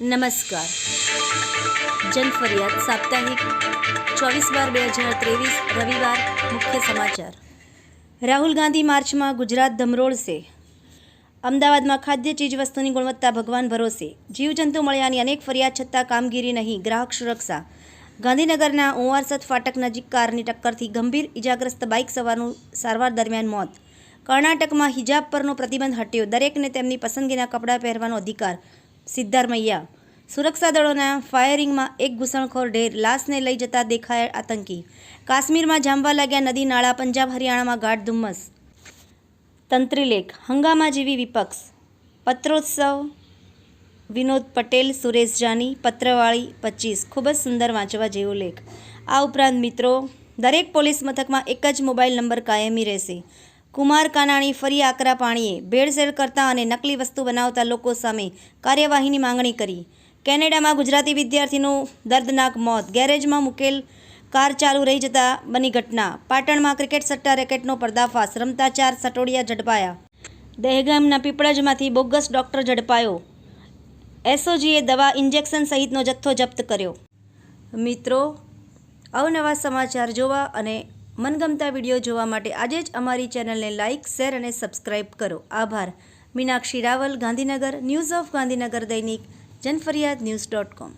નમસ્કાર. જનફરિયાદ સાપ્તાહિક, ચોવીસ બાર બે હજાર ત્રેવીસ, રવિવાર, મુખ્ય સમાચાર. રાહુલ ગાંધી માર્ચમાં ગુજરાત ધમરોળશે. અમદાવાદમાં ખાદ્ય ચીજવસ્તુની ગુણવત્તા ભગવાન ભરોસે જીવજંતુ મળ્યાની અનેક ફરિયાદ છતાં કામગીરી નહીં, ગ્રાહક સુરક્ષા. ગાંધીનગરના ઓવારસદ ફાટક નજીક કારની ટક્કરથી ગંભીર ઇજાગ્રસ્ત બાઇક સવારનું સારવાર દરમિયાન મોત. કર્ણાટકમાં હિજાબ પરનો પ્રતિબંધ હટ્યો. દરેકને તેમની પસંદગીના કપડાં પહેરવાનો અધિકાર. સિદ્ધારમૈયા. સુરક્ષા દળોના ફાયરિંગમાં એક ઘૂસણખોર ઢેર લાશને લઈ જતા દેખાયા આતંકી. કાશ્મીરમાં જામવા લાગ્યા નદી નાળા, પંજાબ, હરિયાણામાં ગાઢ ધુમ્મસ. તંત્રીલેખ, હંગામા જેવી વિપક્ષ. પત્રોત્સવ, વિનોદ પટેલ, સુરેશ જાની, પત્રવાળી, પચીસ. ખૂબ જ સુંદર વાંચવા જેવો લેખ. આ ઉપરાંત મિત્રો, દરેક પોલીસ મથકમાં એક જ મોબાઈલ નંબર કાયમી રહેશે. કુમાર કાનાણી ફરી આકરા પાણીએ ભેળસેળ કરતા અને નકલી વસ્તુ બનાવતા લોકો સામે કાર્યવાહીની માંગણી કરી. કેનેડામાં ગુજરાતી વિદ્યાર્થીનું દર્દનાક મોત. ગેરેજમાં મૂકેલ કાર ચાલુ રહી જતા બની ઘટના. પાટણમાં ક્રિકેટ સટ્ટા રેકેટનો પર્દાફાશ. રમતા ચાર સટોડિયા ઝડપાયા. દહેગામના પીપળજમાંથી બોગસ ડોક્ટર ઝડપાયો. એસઓજીએ દવા ઇન્જેક્શન સહિતનો જથ્થો જપ્ત કર્યો. મિત્રો, અવનવા સમાચાર જોવા અને મનગમતા વીડિયો જોવા માટે આજે જ અમારી ચેનલને લાઇક, શેર અને સબસ્ક્રાઇબ કરો. આભાર. મીનાક્ષી રાવલ, ગાંધીનગર, ન્યૂઝ ઓફ ગાંધીનગર દૈનિક, જનફરિયાદ ન્યૂઝ ડોટ કોમ.